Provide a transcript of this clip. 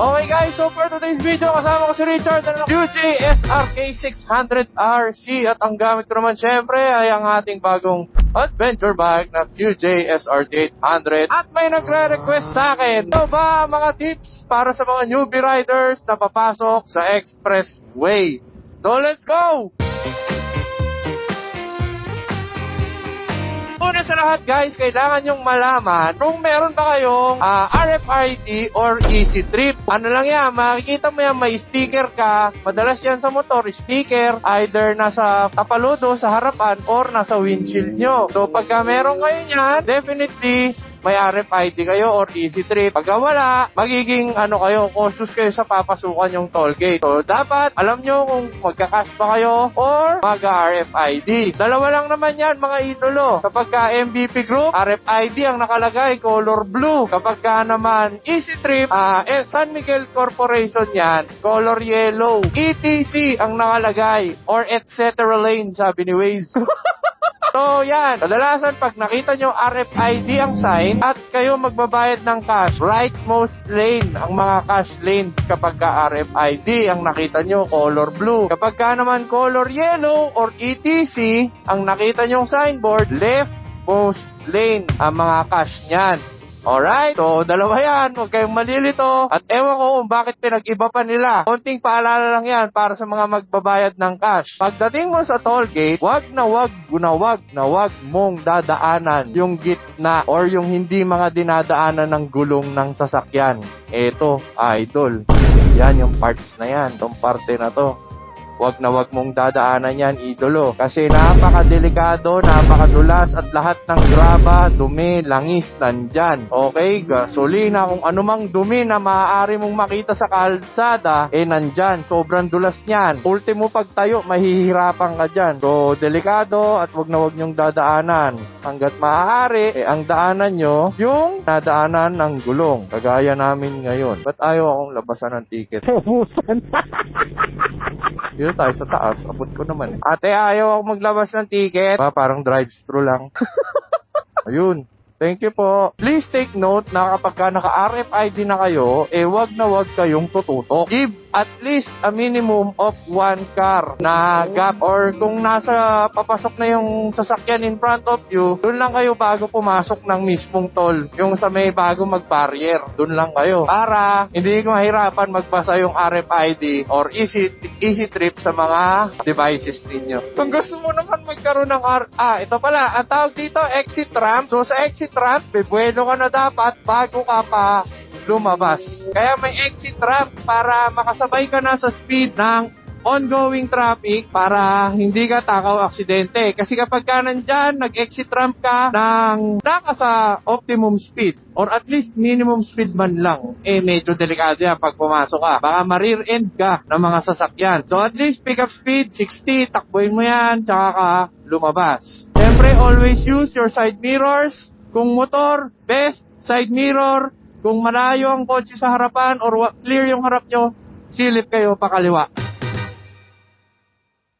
Okay guys, so for today's video, kasama ko si Richard ng UJ SRK 600RC at ang gamit ko naman syempre ay ang ating bagong adventure bike na QJ SRT 800 at may nagre-request sa akin. Ito ba mga tips para sa mga newbie riders na papasok sa expressway? So let's go! Una sa lahat guys, kailangan nyong malaman kung meron ba kayong ah, RFID or Easy Trip. Ano lang yan, makikita mo yan, may sticker ka. Madalas yan sa motor, sticker, either nasa kapaludo, sa harapan, or nasa windshield nyo. So pagka meron kayo yan, definitely, may RFID kayo or easy trip. Pagka wala, magiging ano kayo, cautious kayo sa papasukan yung toll gate. So, dapat alam nyo kung magka-cash ba kayo or mag-RFID. Dalawa lang naman yan, mga idolo. Kapag ka MVP group, RFID ang nakalagay, color blue. Kapag ka naman easy trip, ah, eh, San Miguel Corporation yan, color yellow. ETC ang nakalagay or etc. lane, sabi ni Waze. So, yan. Kadalasan, pag nakita nyo RFID ang sign at kayo magbabayad ng cash, rightmost lane ang mga cash lanes kapag ka RFID ang nakita nyo, color blue. Kapag ka naman color yellow or ETC, ang nakita nyo signboard, leftmost lane ang mga cash niyan. Alright, so dalawa yan, huwag kayong malilito. At ewan ko kung bakit pinag-iba pa nila. Konting paalala lang yan para sa mga magbabayad ng cash. Pagdating mo sa toll gate, wag na wag na wag na wag mong dadaanan yung gitna or yung hindi mga dinadaanan ng gulong ng sasakyan. Eto, idol. Yan yung parts na yan, tong parte na to wag na wag mong dadaanan yan, idolo. Kasi napakadelikado, napakadulas at lahat ng graba, dumi, langis, nandyan. Okay, gasolina, kung anumang dumi na maaari mong makita sa kalsada, eh nandyan. Sobrang dulas niyan. Ultimo pagtayo, mahihirapan ka dyan. So, delikado at wag na wag nyong dadaanan. Hanggat maaari, eh ang daanan nyo, yung nadaanan ng gulong. Kagaya namin ngayon. Ba't ayaw akong labasan ng ticket? Dito tayo sa taas. Abot ko naman. Ate, ayaw ako maglabas ng ticket. Ah, parang drive-thru lang. Ayun. Thank you po. Please take note na kapag ka naka-RFID na kayo, eh wag na wag kayong tututok. Give at least a minimum of one car na gap or kung nasa papasok na yung sasakyan in front of you, dun lang kayo bago pumasok ng mismong toll. Yung sa may bago mag-barrier, dun lang kayo. Para hindi ko mahirapan magbasa yung RFID or easy easy trip sa mga devices ninyo. Kung gusto mo naman magkaroon ng R ah, ito pala, ang tawag dito exit ramp. So sa exit ramp, bebueno ka na dapat bago ka pa lumabas. Kaya may exit ramp para makasabay ka na sa speed ng ongoing traffic para hindi ka takaw aksidente. Kasi kapag ka nandyan, nag-exit ramp ka ng naka sa optimum speed or at least minimum speed man lang, eh medyo delikado yan pag pumasok ka. Baka ma-rear end ka ng mga sasakyan. So at least pick up speed, 60, takbuhin mo yan, tsaka ka lumabas. Siyempre, always use your side mirrors. Kung motor, best, side mirror, kung malayo ang kotse sa harapan or clear yung harap nyo, silip kayo pakaliwa.